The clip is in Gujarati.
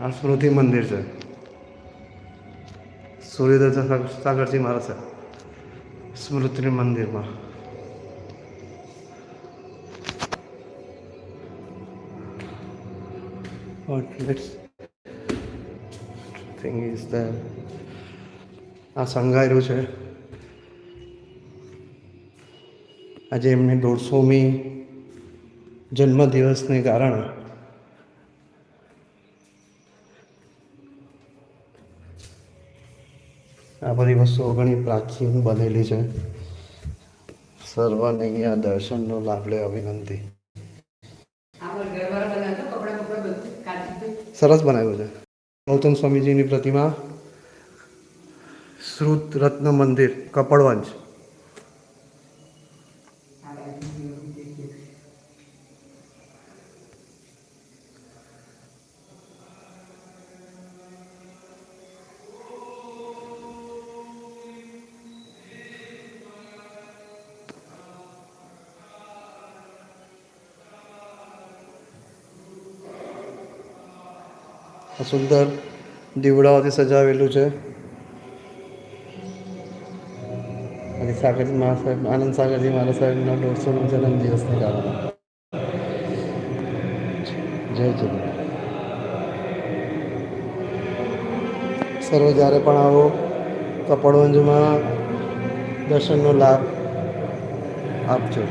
આ સ્મૃતિ મંદિર છે. સૂર્યદર્શન સાગરજી મહારાજ છે. સ્મૃતિ મંદિરમાં. થિંગ ઇઝ ધ આ સંગાયરું છે. આજે એમની દોઢસોમી જન્મદિવસને કારણે આ બધી વસ્તુઓ ઘણી પ્રાચીન બનેલી છે. સર્વને અહીંયા દર્શનનો લાભ લે કાઢી સરસ બનાવ્યું છે. ગૌતમ સ્વામીજીની પ્રતિમા શ્રુત રત્ન મંદિર કપડવંજ. આ સુંદર દીવડાઓથી સજાવેલું છે. સાગરજી મહારાજ સાહેબ, આનંદ સાગરજી મહારાજ સાહેબના દોઢસોનો જન્મદિવસને કારણે જય જગન્નાથ સર્વે જ્યારે પણ આવો કપડવંજમાં દર્શનનો લાભ આપજો.